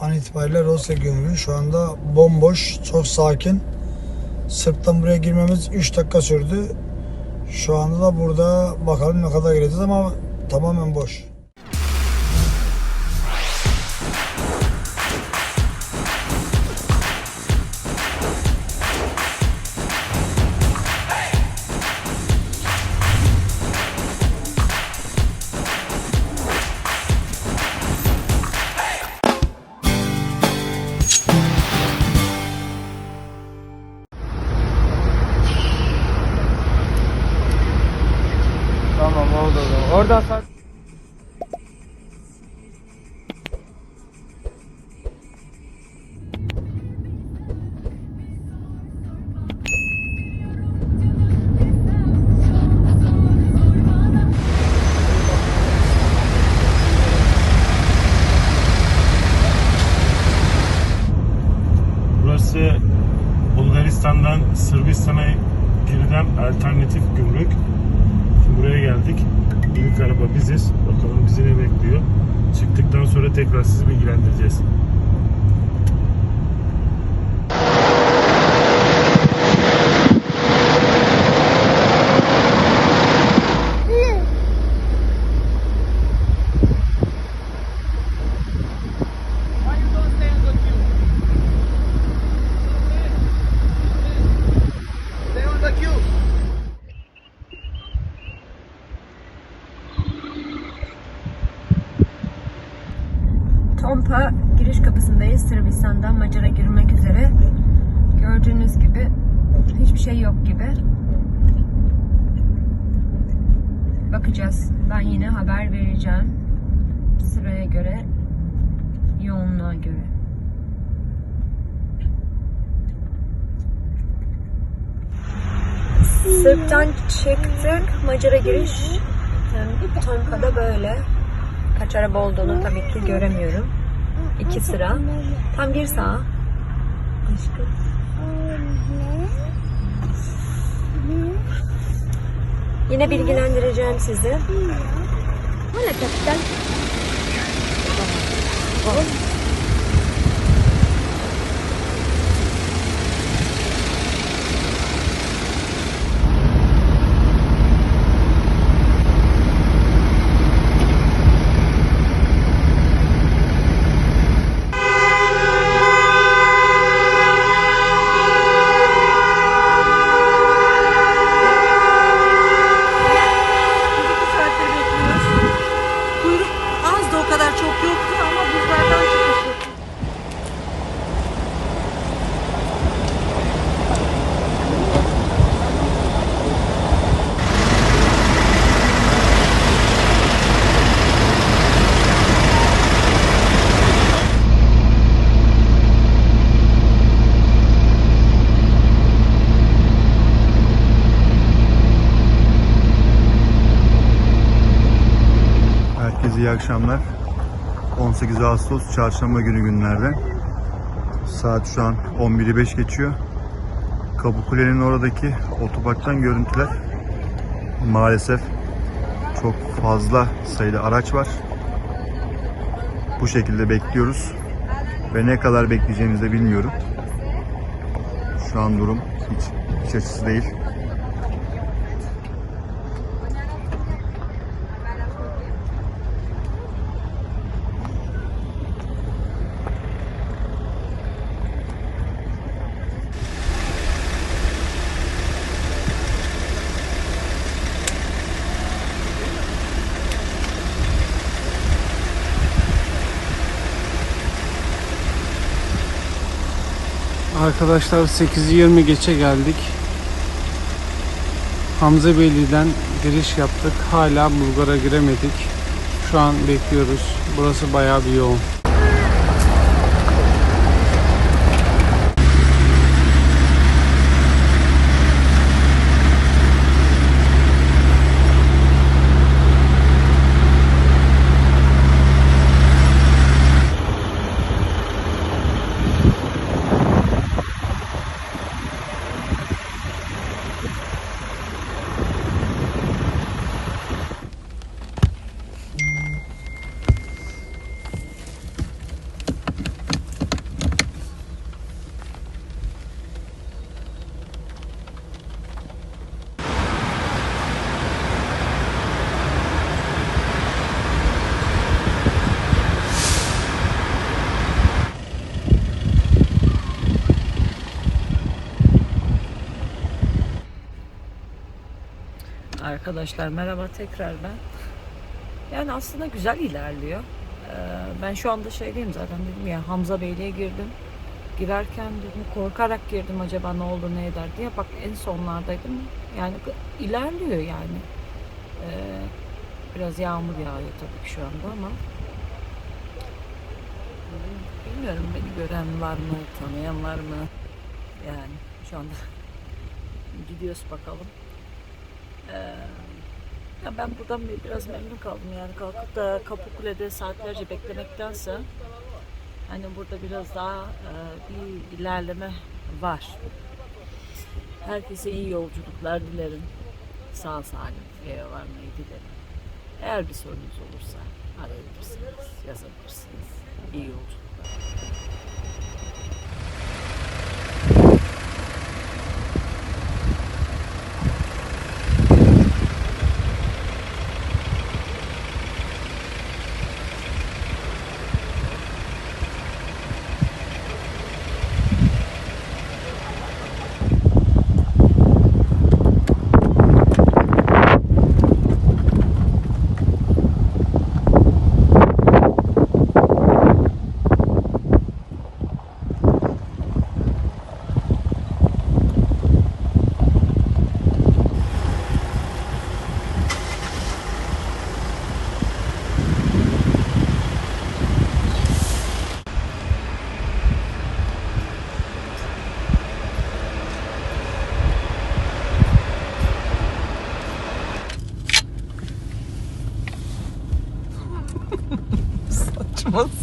an itibariyle Rusya gümrüğü şu anda bomboş, çok sakin. Sırp'tan buraya girmemiz 3 dakika sürdü. Şu anda da burada bakalım ne kadar gireceğiz ama tamamen boş. Oldu o zaman. Oradan sen... Burası Bulgaristan'dan Sırbistan'a girilen alternatif gümrük. Şimdi buraya geldik. İlk araba biziz. Bakalım bizi ne bekliyor. Çıktıktan sonra tekrar sizi bilgilendireceğiz. Tompa giriş Sırbistan'dan Macar'a girmek üzere. Gördüğünüz gibi hiçbir şey yok gibi. Bakacağız. Ben yine haber vereceğim. Sıraya göre, yoğunluğa göre. Sırp'tan çıktık. Macar'a giriş. Yani Tompa'da böyle. Kaç araba olduğunu tabii ki göremiyorum. İki sıra. Tam bir. Aşkım. Yine bilgilendireceğim sizi. Hala kapital. İki saattir bekliyoruz. Kuyruk az da o kadar çok yoktu ama buzlardan çıkmıştı. Herkese iyi akşamlar. 18 Ağustos Çarşamba günü günlerden. Saat şu an 11'i 5 geçiyor. Kapıkule'nin oradaki otoparktan görüntüler. Maalesef çok fazla sayıda araç var. Bu şekilde bekliyoruz. Ve ne kadar bekleyeceğimizi de bilmiyorum. Şu an durum hiç, hiç açısı değil. Arkadaşlar 8'i 20 geçe geldik. Hamza Beyli'den giriş yaptık. Hala Bulgar'a giremedik. Şu an bekliyoruz. Burası bayağı bir yoğun. Arkadaşlar merhaba tekrar ben. Yani aslında güzel ilerliyor. Ee, ben şu anda şeydeyim zaten dedim ya Hamza Beyliğe girdim. Girerken dedim korkarak girdim acaba ne olur ne eder diye. Bak en sonlardaydım. Yani ilerliyor yani. Ee, biraz yağmur yağıyor tabii ki şu anda ama bilmiyorum beni gören var mı, tanıyan var mı? Yani şu anda gidiyoruz bakalım. Ee, ya ben buradan bir- biraz memnun kaldım yani kalkıp da Kapıkule'de saatlerce beklemektense hani burada biraz daha e, bir ilerleme var. Herkese iyi yolculuklar dilerim. Sağ salim eve varmayı dilerim. Eğer bir sorunuz olursa arayabilirsiniz, yazabilirsiniz. İyi yolculuklar.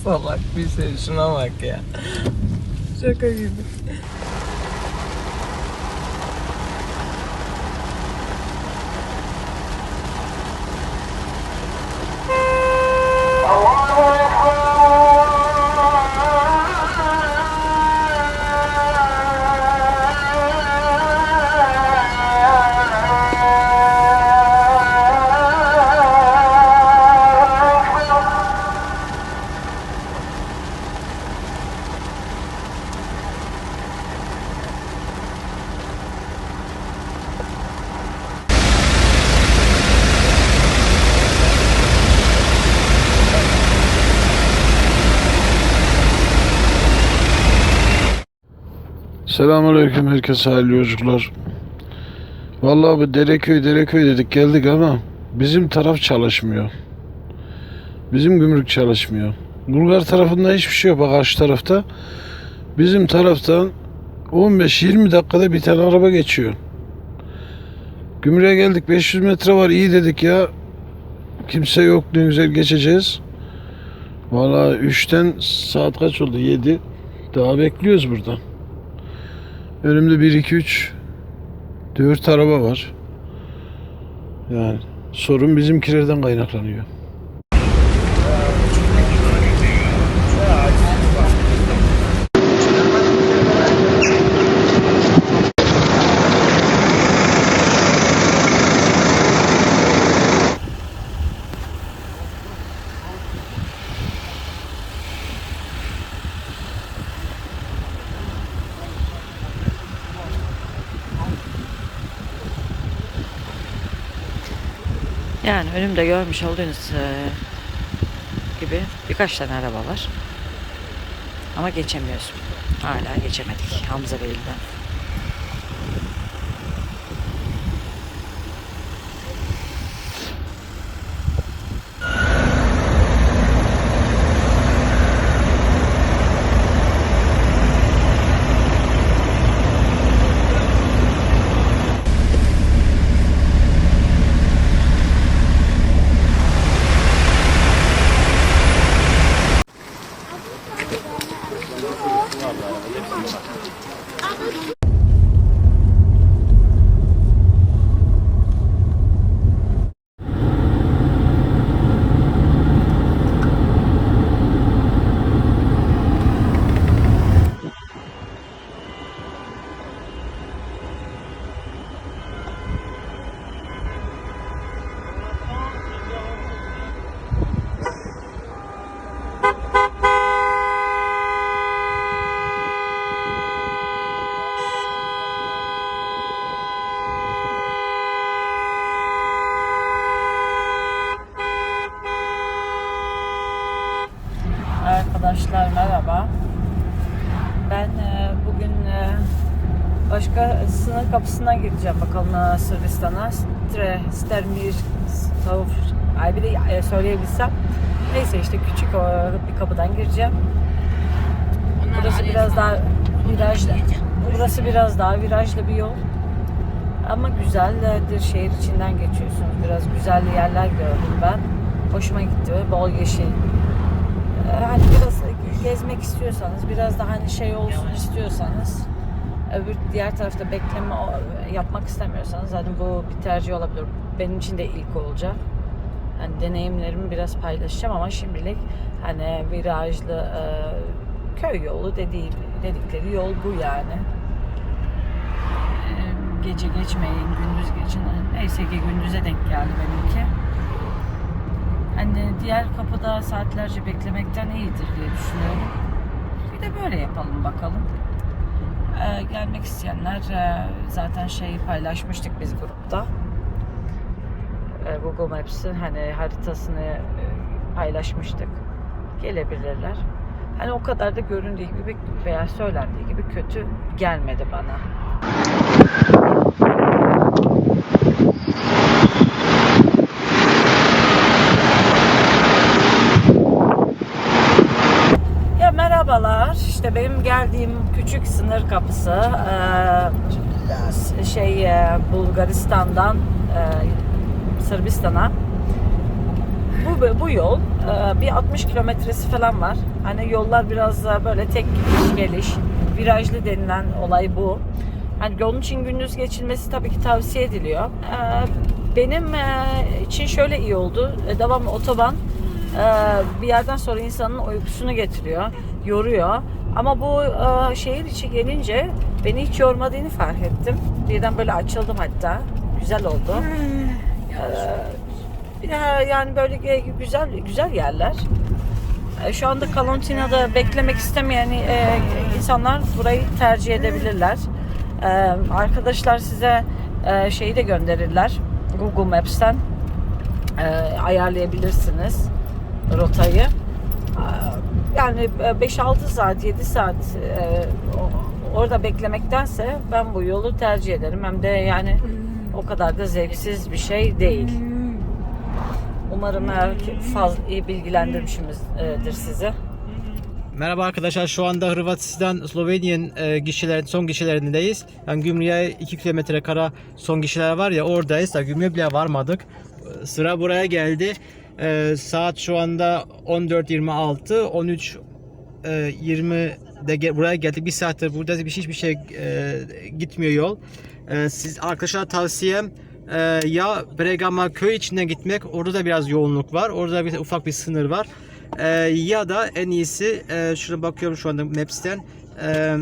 Salak bir şey şuna bak ya. Şaka gibi. Selamünaleyküm herkese hayırlı yolculuklar. Vallahi bu Dereköy Dereköy dedik geldik ama bizim taraf çalışmıyor. Bizim gümrük çalışmıyor. Bulgar tarafında hiçbir şey yok bak karşı tarafta. Bizim taraftan 15-20 dakikada bir tane araba geçiyor. Gümrüğe geldik 500 metre var iyi dedik ya. Kimse yok ne güzel geçeceğiz. Vallahi 3'ten saat kaç oldu 7. Daha bekliyoruz burada. Önümde 1, 2, 3, 4 araba var. Yani sorun bizimkilerden kaynaklanıyor. Önümde görmüş olduğunuz eee, gibi birkaç tane araba var. Ama geçemiyoruz. Hala geçemedik Hamza Bey'den. Kapısına gireceğim bakalım e, Sırbistan'a. Stre, Stermir, Tavuf, ay bir de e, söyleyebilsem. Neyse işte küçük o, bir kapıdan gireceğim. Burası biraz daha virajlı. Burası biraz daha virajlı bir yol. Ama güzeldir. Şehir içinden geçiyorsunuz. Biraz güzel yerler gördüm ben. Hoşuma gitti. Bol yeşil. Ee, Hani biraz gezmek istiyorsanız, biraz daha hani şey olsun istiyorsanız, öbür diğer tarafta bekleme yapmak istemiyorsanız zaten bu bir tercih olabilir. Benim için de ilk olacak. Hani deneyimlerimi biraz paylaşacağım ama şimdilik hani virajlı e, köy yolu dediği, dedikleri yol bu yani. E, gece geçmeyin, gündüz geçin. Neyse ki gündüze denk geldi benimki. Hani diğer kapıda saatlerce beklemekten iyidir diye düşünüyorum. Bir de böyle yapalım bakalım. Ee, gelmek isteyenler e, zaten şeyi paylaşmıştık biz grupta. Ee, Google Maps'in hani haritasını e, paylaşmıştık. Gelebilirler. Hani o kadar da göründüğü gibi veya söylendiği gibi kötü gelmedi bana. Ya merhabalar. İşte benim geldiğim küçük sınır kapısı eee, şey eee, Bulgaristan'dan eee, Sırbistan'a. Bu bu yol eee, bir 60 kilometresi falan var. Hani yollar biraz da böyle tek gidiş geliş, virajlı denilen olay bu. Hani onun için gündüz geçilmesi tabii ki tavsiye ediliyor. Eee, benim eee, için şöyle iyi oldu. E, Devamlı otoban ee, bir yerden sonra insanın uykusunu getiriyor, yoruyor. Ama bu e, şehir içi gelince beni hiç yormadığını fark ettim. Birden böyle açıldım hatta. Güzel oldu. Ee, ya- yani böyle güzel güzel yerler. Ee, Şu anda Kalantina'da beklemek istemeyen e, insanlar burayı tercih edebilirler. Ee, Arkadaşlar size e, şeyi de gönderirler. Google Maps'ten e, ayarlayabilirsiniz rotayı. Aa, Yani 5-6 saat, 7 saat e, orada beklemektense ben bu yolu tercih ederim. Hem de yani o kadar da zevksiz bir şey değil. Umarım eğer ki fazla iyi bilgilendirmişimizdir sizi. Merhaba arkadaşlar şu anda Hırvatistan Slovenya'nın e, gişelerin son gişelerindeyiz. Yani gümrüğe 2 kilometre kara son gişeler var ya oradayız da gümrüğe bile varmadık. E, Sıra buraya geldi. E, saat şu anda 14.26 13 e, 20'de ge- buraya geldik. Bir saattir burada bir hiçbir şey e, gitmiyor yol. E, siz arkadaşlar tavsiyem e, ya Bregama köy içinden gitmek. Orada da biraz yoğunluk var. Orada bir ufak bir sınır var. E, ya da en iyisi e, şuna bakıyorum şu anda Maps'ten. E,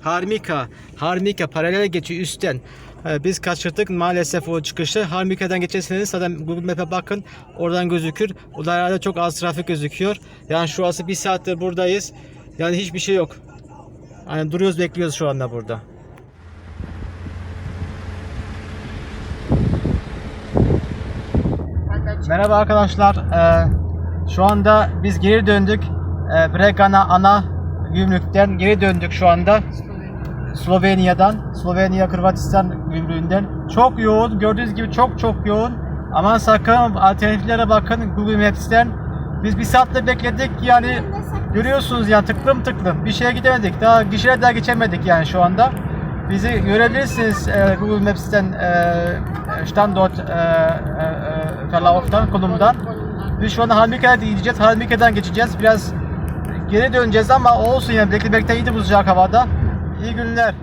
Harmika. Harmika paralel geçiyor üstten. E, Biz kaçırdık maalesef o çıkışı. Harmika'dan geçerseniz zaten Google Map'e bakın. Oradan gözükür. O da herhalde çok az trafik gözüküyor. Yani şu anda bir saattir buradayız. Yani hiçbir şey yok. Yani duruyoruz bekliyoruz şu anda burada. Merhaba arkadaşlar. Ee, şu anda biz geri döndük. Ee, Bregan'a ana gümrükten geri döndük şu anda. Slovenya'dan. Slovenya Hırvatistan gümrüğünden. Çok yoğun. Gördüğünüz gibi çok çok yoğun. Aman sakın alternatiflere bakın Google Maps'ten. Biz bir saatte bekledik yani görüyorsunuz ya tıklım tıklım bir şeye gidemedik. Daha gişeye daha geçemedik yani şu anda. Bizi görebilirsiniz e, Google Maps'ten e, Standort e, e, Verlauf'tan, konumdan. Biz şu anda Halmike'ye gideceğiz. Halmike'den geçeceğiz. Biraz geri döneceğiz ama olsun yani beklemekten iyidir bu sıcak havada. İyi günler.